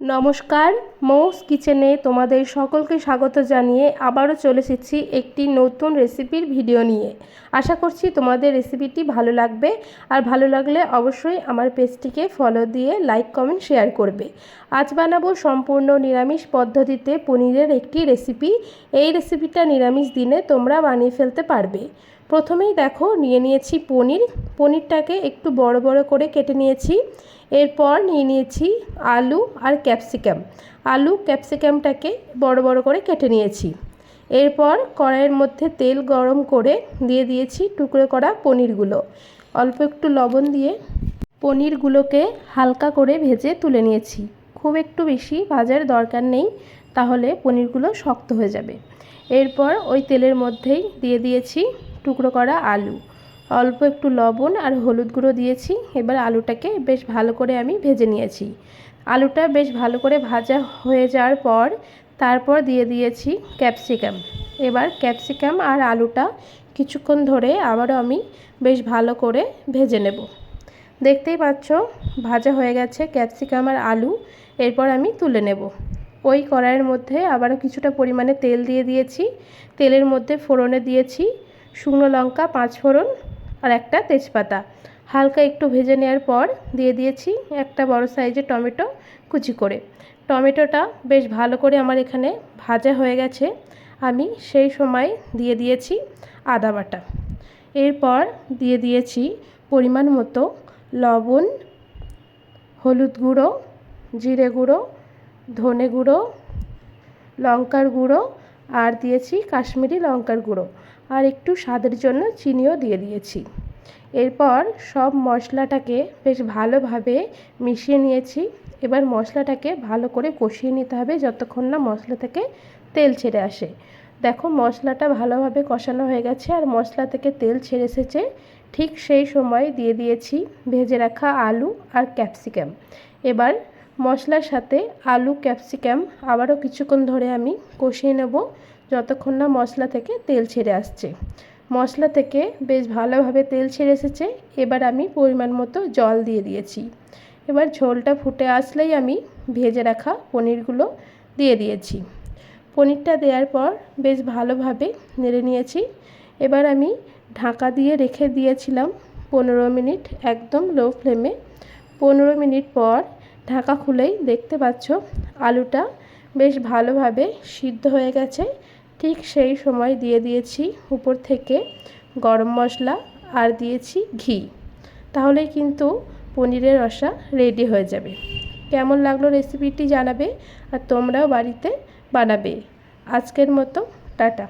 নমস্কার, মৌস কিচেনে তোমাদের সকলকে স্বাগত জানিয়ে আবারও চলে এসেছি একটি নতুন রেসিপির ভিডিও নিয়ে। আশা করছি তোমাদের রেসিপিটি ভালো লাগবে। আর ভালো লাগলে অবশ্যই আমার পেজটিকে ফলো দিয়ে লাইক, কমেন্ট, শেয়ার করবে। আজ বানাবো সম্পূর্ণ নিরামিষ পদ্ধতিতে পনিরের একটি রেসিপি। এই রেসিপিটা নিরামিষ দিনে তোমরা বানিয়ে ফেলতে পারবে। প্রথমেই দেখো, নিয়ে নিয়েছি পনির। পনিরটাকে একটু বড় বড় করে কেটে নিয়েছি। এরপর নিয়ে নিয়েছি আলু আর ক্যাপসিকাম। আলু, ক্যাপসিকামটাকে বড় বড় করে কেটে নিয়েছি। এরপর কড়াইয়ের মধ্যে তেল গরম করে দিয়ে দিয়েছি টুকরো করা পনিরগুলো। অল্প একটু লবণ দিয়ে পনিরগুলোকে হালকা করে ভেজে তুলে নিয়েছি। খুব একটু বেশি ভাজার দরকার নেই, তাহলে পনিরগুলো শক্ত হয়ে যাবে। এরপর ওই তেলের মধ্যেই দিয়ে দিয়েছি টুকরো করা আলু। অল্প একটু লবণ আর হলুদ গুঁড়ো দিয়েছি। এবার আলুটাকে বেশ ভালো করে আমি ভেজে নিয়েছি। আলুটা বেশ ভালো করে ভাজা হয়ে যাওয়ার পর তারপর দিয়ে দিয়েছি ক্যাপসিকাম। এবার ক্যাপসিকাম আর আলুটা কিছুক্ষণ ধরে আবারও আমি বেশ ভালো করে ভেজে নেব। দেখতেই পাচ্ছ, ভাজা হয়ে গেছে ক্যাপসিকাম আর আলু। এরপর আমি তুলে নেব। ওই কড়াইয়ের মধ্যে আবারও কিছুটা পরিমাণে তেল দিয়ে দিয়েছি। তেলের মধ্যে ফোড়নে দিয়েছি। শুকনো লঙ্কা পাঁচ ফোড়ন আর একটা তেজপাতা। হালকা একটু ভেজে নেওয়ার পর দিয়ে দিয়েছি একটা বড় সাইজের টমেটো কুচি করে। টমেটোটা বেশ ভালো করে আমার এখানে ভাজা হয়ে গেছে। আমি সেই সময় দিয়ে দিয়েছি আদা বাটা। এরপর দিয়ে দিয়েছি পরিমাণ মতো লবণ, হলুদ গুঁড়ো, জিরে গুঁড়ো, ধনে গুঁড়ো, লঙ্কার গুঁড়ো আর দিয়েছি কাশ্মীরি লঙ্কার গুঁড়ো। আর একটু স্বাদের জন্য চিনিও দিয়ে দিয়েছি। এরপর সব মশলাটাকে বেশ ভালোভাবে মিশিয়ে নিয়েছি। এবার মশলাটাকে ভালো করে কষিয়ে নিতে হবে যতক্ষণ না মশলা থেকে তেল ছেড়ে আসে। দেখো মশলাটা ভালোভাবে কষানো হয়ে গেছে আর মশলা থেকে তেল ছেড়ে এসেছে। ঠিক সেই সময় দিয়ে দিয়েছি ভেজে রাখা আলু আর ক্যাপসিকাম। এবার মশলার সাথে আলু, ক্যাপসিকাম আবারও কিছুক্ষণ ধরে আমি কষিয়ে নেব যতক্ষণ না মশলা থেকে তেল ছেড়ে আসছে। মশলা থেকে বেশ ভালোভাবে তেল ছেড়ে এসেছে, এবার আমি পরিমাণ মতো জল দিয়ে দিয়েছি। এবার ঝোলটা ফুটে আসলেই আমি ভেজে রাখা পনিরগুলো দিয়ে দিয়েছি। পনিরটা দেওয়ার পর বেশ ভালোভাবে নেড়ে নিয়েছি। এবার আমি ঢাকা দিয়ে রেখে দিয়েছিলাম পনেরো মিনিট একদম লো ফ্লেমে। পনেরো মিনিট পর ঢাকা খুলেই দেখতে পাচ্ছ, আলুটা বেশ ভালোভাবে সিদ্ধ হয়ে গেছে। ঠিক সেই সময় দিয়ে দিয়েছি উপর থেকে গরম মশলা আর দিয়েছি ঘি। তাহলেই কিন্তু পনিরের রসা রেডি হয়ে যাবে। কেমন লাগল রেসিপিটি জানাবে আর তোমরাও বাড়িতে বানাবে। আজকের মতো, টাটা।